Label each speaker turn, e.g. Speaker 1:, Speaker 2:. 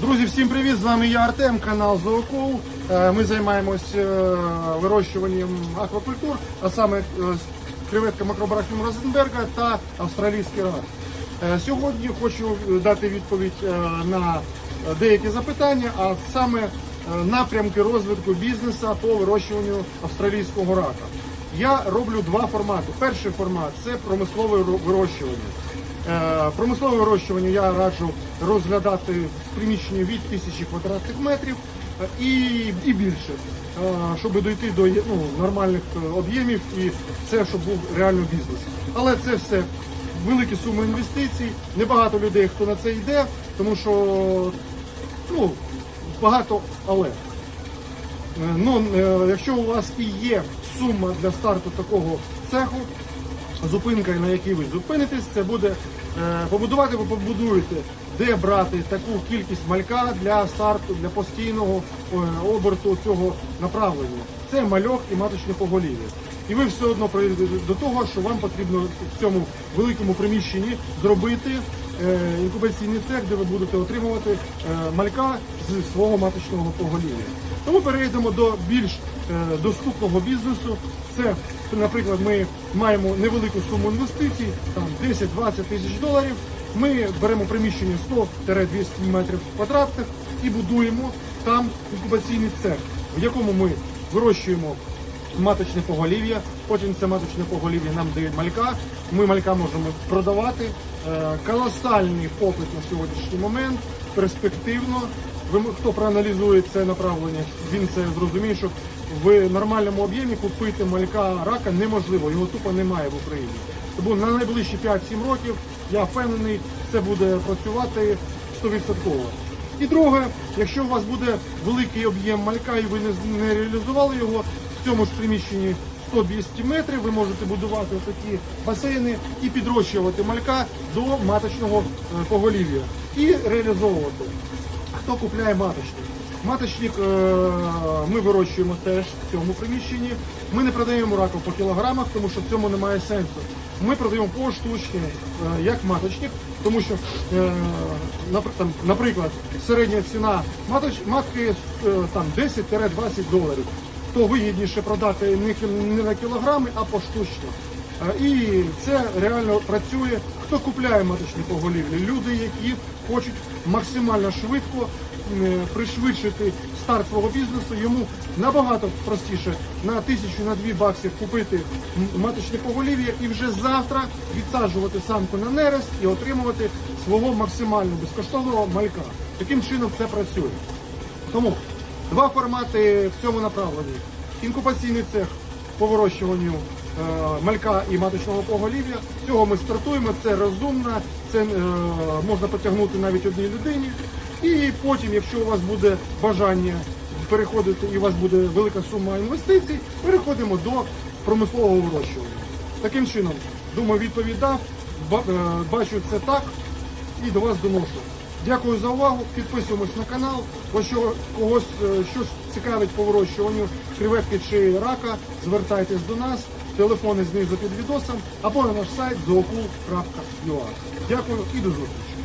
Speaker 1: Друзі, всім привіт! З вами я Артем, канал Зоокол. Е, Ми займаємось е, вирощуванням аквакультур, а саме е, креветка макробрахіум Розенберга та австралійський рак. Сьогодні хочу дати відповідь на деякі запитання, а саме напрямки розвитку бізнесу по вирощуванню австралійського рака. Я роблю два формати. Перший формат це промислове вирощування. Е, Промислове вирощування я раджу розглядати в приміщенні від тисячі квадратних метрів е, і, і більше, е, щоб дойти до ну, нормальних об'ємів і це, щоб був реально бізнес. Але це все великі суми інвестицій, небагато людей, хто на це йде, тому що ну, багато але. Ну, якщо у вас і є сума для старту такого цеху, зупинка, на якій ви зупинитесь, це буде е, побудувати, ви побудуєте, де брати таку кількість малька для старту, для постійного е, оберту цього направлення. Це мальок і маточне поголів'я. І ви все одно прийдете до того, що вам потрібно в цьому великому приміщенні зробити інкубаційний цех, де ви будете отримувати е, малька з свого маточного поголів'я. Тому перейдемо до більш е, доступного бізнесу. Це, наприклад, ми маємо невелику суму інвестицій, там 10-20 тисяч доларів. Ми беремо приміщення 100-200 метрів квадратних і будуємо там інкубаційний цех, в якому ми вирощуємо маточне поголів'я. Потім це маточне поголів'я нам дають малька. Ми малька можемо продавати. Е, Колосальний попит на сьогоднішній момент, перспективно. Хто проаналізує це направлення, він це зрозуміє, що в нормальному об'ємі купити малька рака неможливо, його тупо немає в Україні. Тому на найближчі 5-7 років я впевнений, це буде працювати 100%. І друге, якщо у вас буде великий об'єм малька і ви не, реалізували його цьому ж приміщенні 100-200 метрів, ви можете будувати такі басейни і підрощувати малька до маточного е, поголів'я і реалізовувати. Хто купляє маточник? Маточник е, ми вирощуємо теж в цьому приміщенні. Ми не продаємо раку по кілограмах, тому що в цьому немає сенсу. Ми продаємо поштучно, е, як маточник, тому що, наприклад, середня ціна матки е, 10-20 доларів. То вигідніше продати не, на кілограми, а поштучно. Е, І це реально працює. Хто купляє маточні поголів'я? Люди, які хочуть максимально швидко е, пришвидшити старт свого бізнесу, йому набагато простіше на тисячу на дві баксів купити маточне поголів'я і вже завтра відсаджувати самку на нерест і отримувати свого максимально безкоштовного малька. Таким чином це працює. Тому два формати в цьому направленні. Інкубаційний цех по вирощуванню е, малька і маточного поголів'я. Цього ми стартуємо, це розумно, це е, можна потягнути навіть одній людині. І потім, якщо у вас буде бажання переходити і у вас буде велика сума інвестицій, переходимо до промислового вирощування. Таким чином, думаю, відповідь дав. Ба- е, Бачу це так і до вас доношу. Дякую за увагу. Підписуємось на канал. Якщо когось е, щось цікавить по вирощуванню креветки чи рака, звертайтесь до нас. Телефони знизу під відосом або на наш сайт zookul.ua. Дякую і до зустрічі.